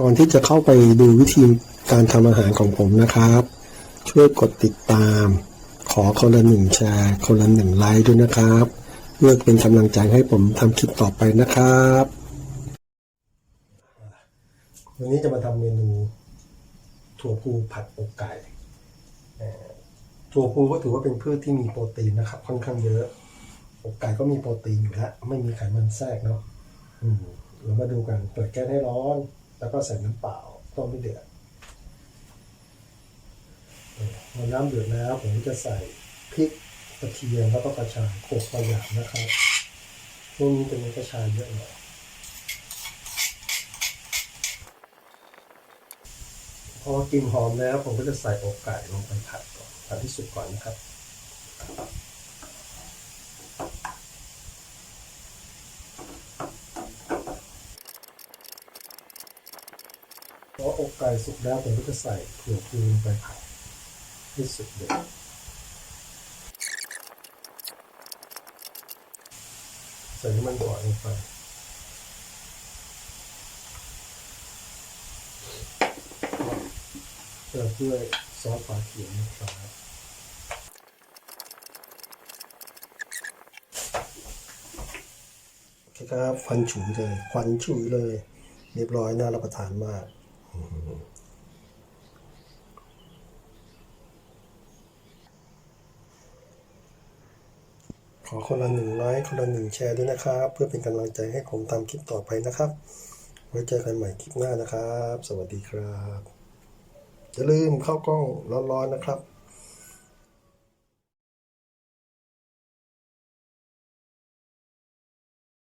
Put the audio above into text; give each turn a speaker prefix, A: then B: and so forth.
A: ก่อนที่จะเข้าไปดูวิธีการทำอาหารของผมนะครับ ช่วยกดติดตาม ขอคนละหนึ่งแชร์คนละหนึ่งไลค์ด้วยนะครับเพื่อเป็นกำลังใจให้ผมทำคลิปต่อไปนะครับวันนี้จะมาทำเมนู ถั่วพูผัดอกไก่ถั่วพูก็ถือว่าเป็นพืชที่มีโปรตีนนะครับ ค่อนข้างเยอะอกไก่ก็มีโปรตีนอยู่แล้วไม่มีไขมันแทรกเนาะเรามาดูกันเปิดแก๊สให้ร้อน แล้วก็ใส่น้ำเปล่าต้มให้เดือดพอน้ำเดือดแล้วผมจะใส่พริกกระเทียมแล้วก็กระชายโขลกพอหยาบนะครับช่วงนี้จะมีกระชายเยอะหน่อยพอกลิ่นหอมแล้วผมก็จะใส่อกไก่ลงไปผัดก่อนผัดที่สุดก่อนนะครับ พออกไก่สุกแล้วผมก็จะใส่ถั่วพูลงไปผัดให้สุกเด็ดใส่น้ำมันหอยลงไปเติมด้วยซอสปลาเขียวนะครับครับควันฉุยเลยควันฉุยเลย เรียบร้อยน่ารับประทานมาก ขอคนละหนึ่งไลค์คนละหนึ่งแชร์ด้วยนะครับ เพื่อเป็นกำลังใจให้ผมทำคลิปต่อไปนะครับ ไว้เจอกันใหม่คลิปหน้านะครับ สวัสดีครับอย่าลืมเข้ากล้องร้อนๆนะครับ